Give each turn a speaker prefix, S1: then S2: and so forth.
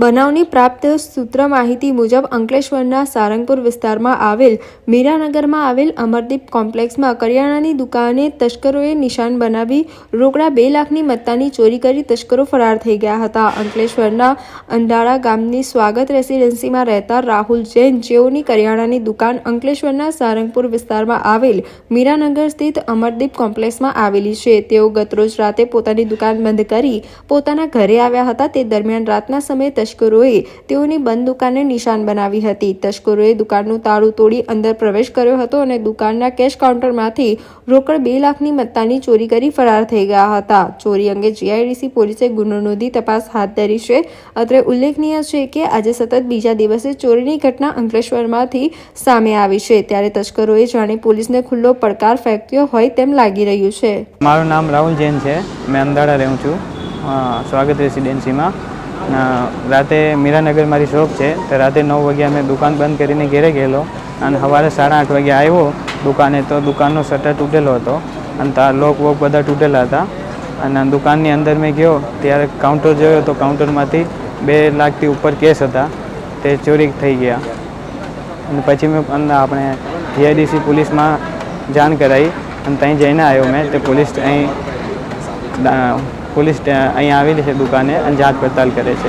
S1: બનાવની પ્રાપ્ત સૂત્ર માહિતી મુજબ અંકલેશ્વરના સારંગપુર વિસ્તારમાં આવેલ મીરાનગરમાં આવેલ અમરદીપ કોમ્પ્લેક્સમાં કરિયાણાની દુકાને તસ્કરોએ નિશાન બનાવી રોકડા બે લાખની મત્તાની ચોરી કરી તસ્કરો ફરાર થઈ ગયા હતા. અંકલેશ્વરના અંડાળા ગામની સ્વાગત રેસિડેન્સીમાં રહેતા રાહુલ જૈન જેઓની કરિયાણાની દુકાન અંકલેશ્વરના સારંગપુર વિસ્તારમાં આવેલ મીરાનગર સ્થિત અમરદીપ કોમ્પ્લેક્સમાં આવેલી છે. તેઓ ગતરોજ રાતે પોતાની દુકાન બંધ કરી પોતાના ઘરે આવ્યા હતા. તે દરમિયાન રાતના સમયે તસ્કરોએ તેઓની બંધ દુકાનને નિશાન બનાવી હતી. તસ્કરોએ દુકાનનું તાળું તોડી અંદર પ્રવેશ કર્યો હતો અને દુકાનના કેશ કાઉન્ટરમાંથી રોકડ બે લાખની મત્તાની ચોરી કરી ફરાર થઈ ગયા હતા. ચોરી અંગે જીઆઈડીસી પોલીસે ગુનો નોંધી તપાસ હાથ ધરી છે. અત્રે ઉલ્લેખનીય છે કે આજે સતત બીજા દિવસે ચોરીની ઘટના અંકલેશ્વરમાંથી સામે આવી છે. ત્યારે તસ્કરોએ જાણે પોલીસને ખુલ્લો પડકાર ફેંક્યો હોય તેમ લાગી રહ્યું છે.
S2: મારું નામ રાહુલ જૈન છે. મેં અંદાડા રહું છું. સ્વાગત રેસિડેન્સીમાં. રાતે મીરાનગર મારી શોપ છે. તો રાતે નવ વાગ્યા મેં દુકાન બંધ કરીને ઘેરે ગયેલો. અને સવારે સાડા આઠ વાગે આવ્યો દુકાને, તો દુકાનનો શટર તૂટેલો હતો. અને તાર લોક વોક બધા તૂટેલા હતા. અને દુકાનની અંદર મેં ગયો, ત્યારે કાઉન્ટર જોયો તો કાઉન્ટરમાંથી બે લાખથી ઉપર કેસ હતા. તે ચોરી થઈ ગયા. અને પછી મેં આપણે જીઆઈડીસી પોલીસમાં જાણ કરાવી અને ત્યાં જઈને આવ્યો મેં. તે પોલીસ અહીં પોલીસ અહીંયા આવેલી છે દુકાને અને જાત પડતાલ કરે છે.